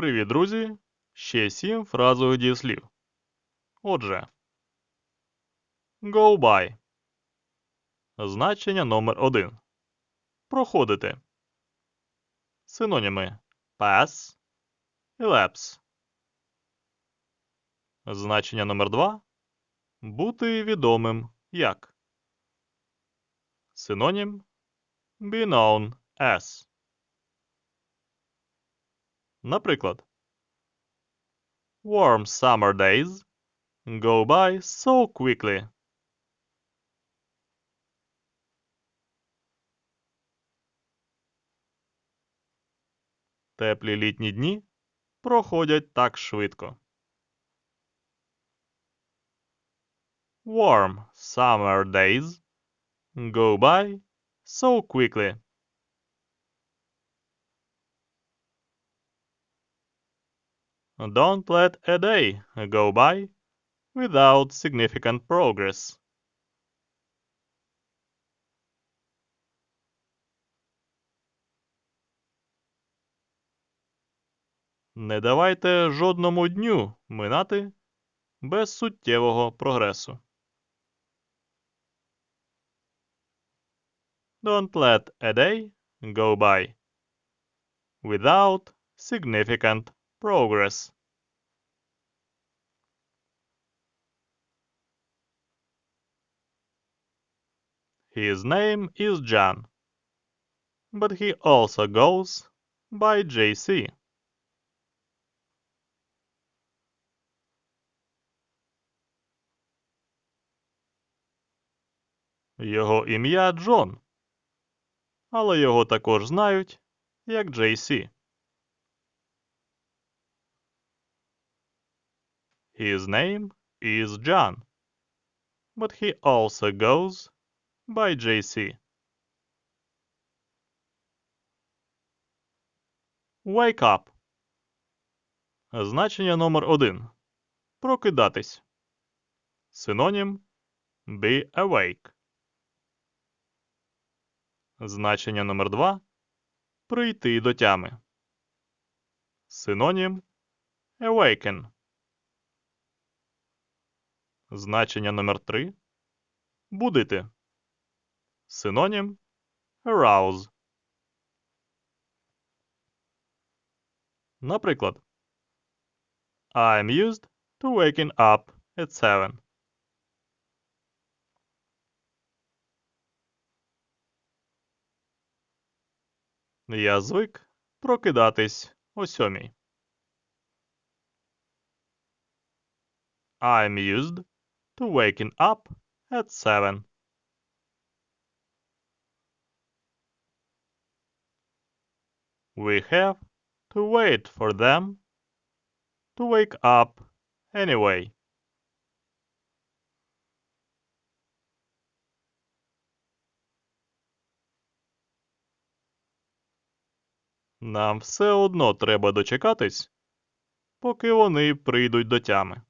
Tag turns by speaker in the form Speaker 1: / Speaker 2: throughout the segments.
Speaker 1: Привіт, друзі! Ще сім фразових дієслів. Отже, go by. Значення номер один. Проходити. Синоніми pass, elapse. Значення номер два. Бути відомим як. Синонім be known as. Наприклад, Warm summer days go by so quickly. Теплі літні дні проходять так швидко. Warm summer days go by so quickly. Don't let a day go by without significant progress. Не давайте жодному дню минати без суттєвого прогресу. Don't let a day go by without significant progress. His name is John, but he also goes by JC. Його ім'я Джон, але його також знають як JC. His name is John, but he also goes by JC. Wake up. Значення номер один. Прокидатись. Синонім be awake. Значення номер два. Прийти до тями. Синонім awaken. Значення номер три. Будити. Синонім arouse. Наприклад, I'm used to waking up at 7. Я звик прокидатись о сьомій. I'm used to waking up at 7. We have to wait for them to wake up anyway. Нам все одно треба дочекатись, поки вони прийдуть до тями.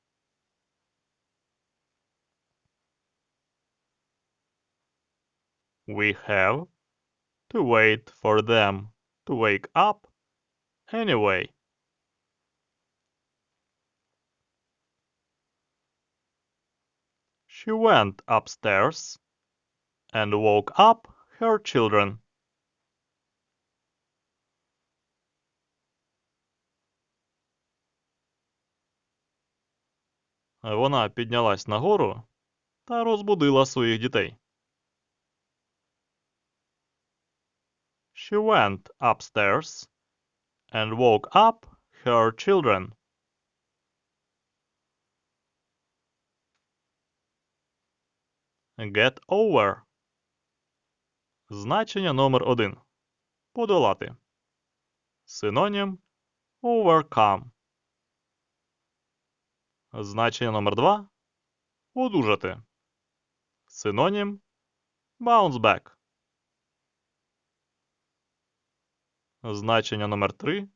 Speaker 1: We have to wait for them to wake up anyway. She went upstairs and woke up her children. Вона піднялась нагору та розбудила своїх дітей. She went upstairs and woke up her children. Get over. Значення номер один. Подолати. Синонім overcome. Значення номер два. Одужати. Синонім bounce back. значення номер 3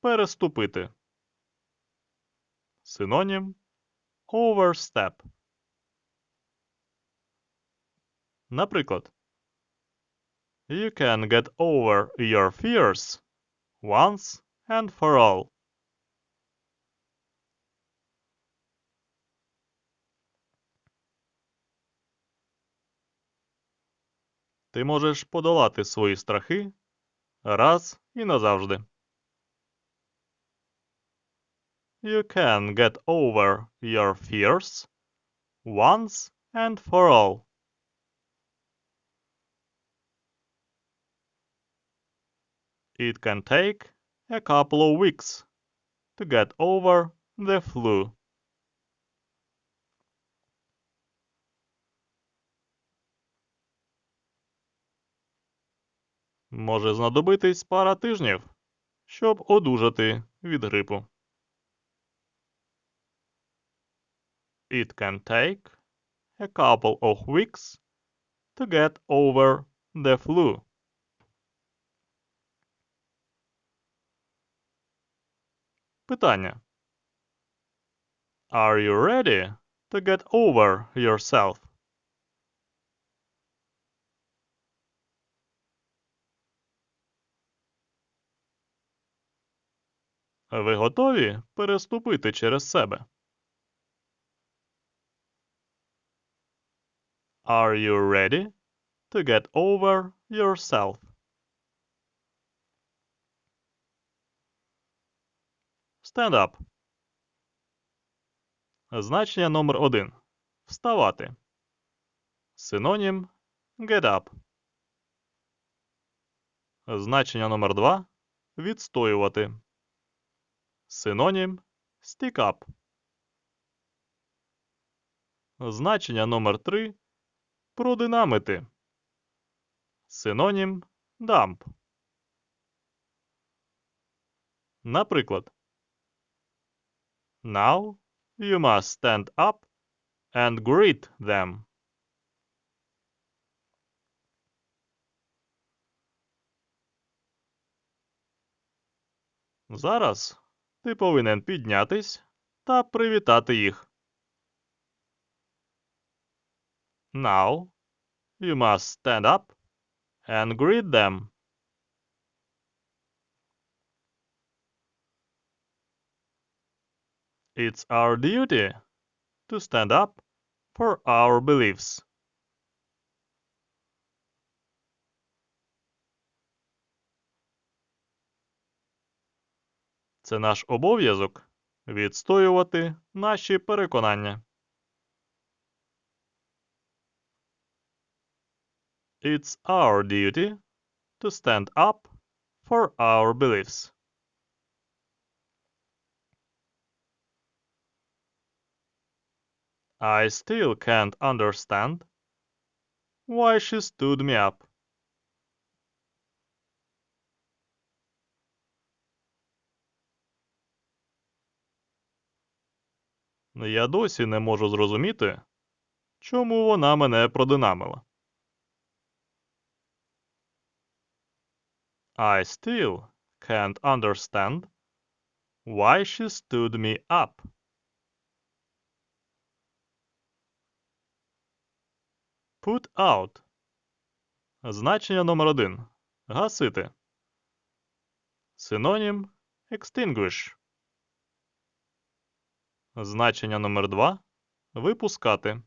Speaker 1: переступити. Синонім overstep. Наприклад, You can get over your fears once and for all. Ти можеш подолати свої страхи раз і назавжди. You can get over your fears once and for all. It can take a couple of weeks to get over the flu. Може знадобитись пара тижнів, щоб одужати від грипу. It can take a couple of weeks to get over the flu. Питання. Are you ready to get over yourself? Ви готові переступити через себе? Are you ready to get over yourself? Stand up. Значення номер один. Вставати. Синонім get up. Значення номер два. Відстоювати. Синонім up. Значення номер три. Продинамити. Синонім dump. Наприклад. Now you must stand up and greet them. Зараз ти повинен піднятись та привітати їх. Now you must stand up and greet them. It's our duty to stand up for our beliefs. Це наш обов'язок відстоювати наші переконання. It's our duty to stand up for our beliefs. I still can't understand why she stood me up. Я досі не можу зрозуміти, чому вона мене продинамила. I still can't understand why she stood me up. Put out. Значення номер один. Гасити. Синонім extinguish. Значення номер два. Випускати.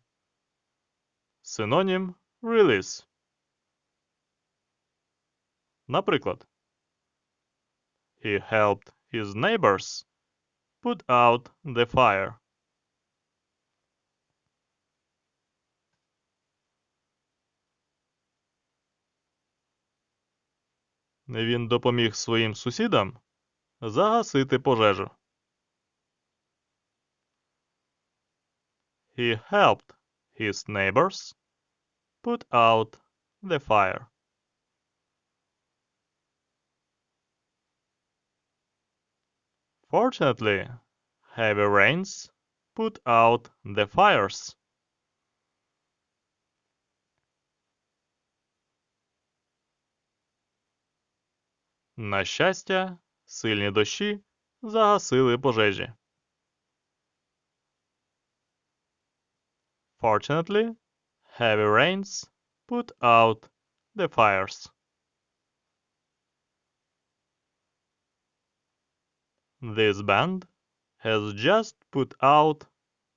Speaker 1: Синонім release. Наприклад. He helped his neighbors put out the fire. Він допоміг своїм сусідам загасити пожежу. He helped his neighbors put out the fire. Fortunately, heavy rains put out the fires. На щастя, сильні дощі загасили пожежі. Fortunately, heavy rains put out the fires. This band has just put out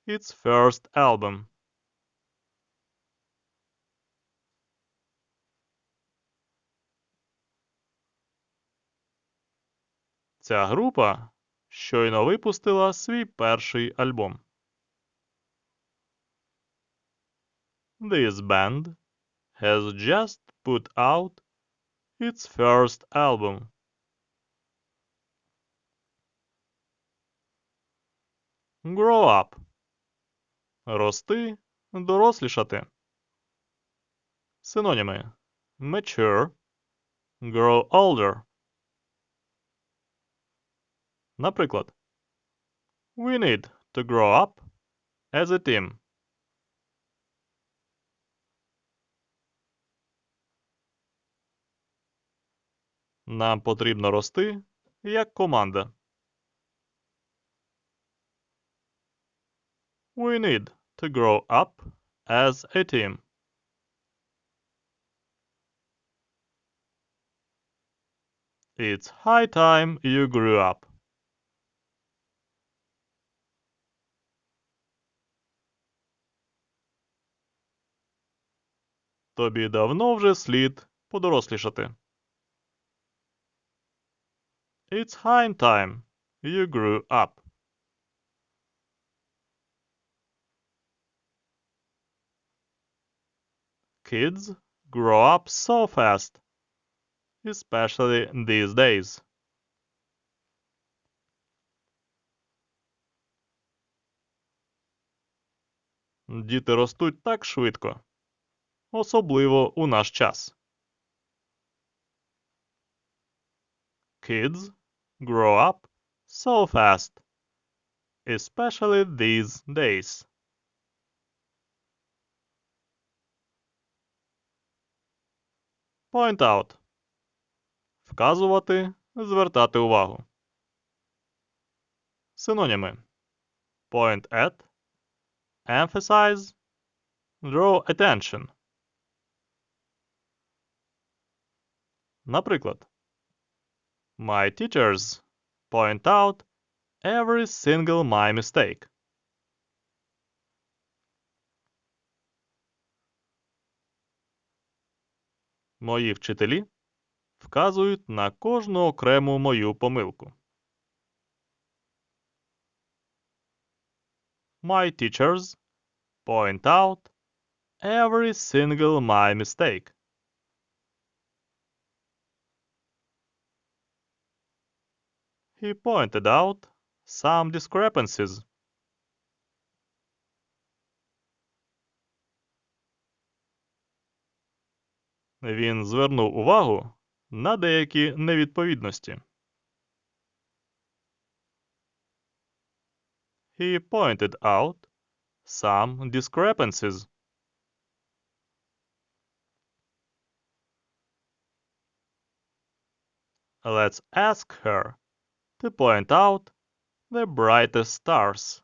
Speaker 1: its first album. Ця група щойно випустила свій перший альбом. This band has just put out its first album. Grow up. Рости, дорослішати. Синоніми mature, grow older. Наприклад, We need to grow up as a team. Нам потрібно рости як команда. We need to grow up as a team. It's high time you grew up. Тобі давно вже слід подорослішати. It's high time you grew up. Kids grow up so fast, especially these days. Діти ростуть так швидко, особливо у наш час. Kids grow up so fast, especially these days. Point out. Вказувати, звертати увагу. Синоніми. Point at, emphasize, draw attention. Наприклад, My teachers point out every single my mistake. Мої вчителі вказують на кожну окрему мою помилку. My teachers point out every single my mistake. He pointed out some discrepancies. Він звернув увагу на деякі невідповідності. He pointed out some discrepancies. Let's ask her to point out the brightest stars.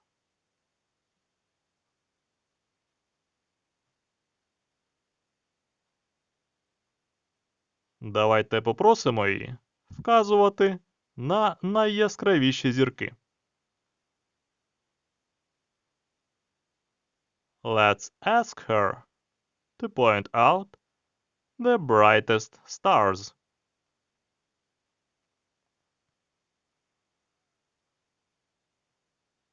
Speaker 1: Давайте попросимо її вказувати на найяскравіші зірки. Let's ask her to point out the brightest stars.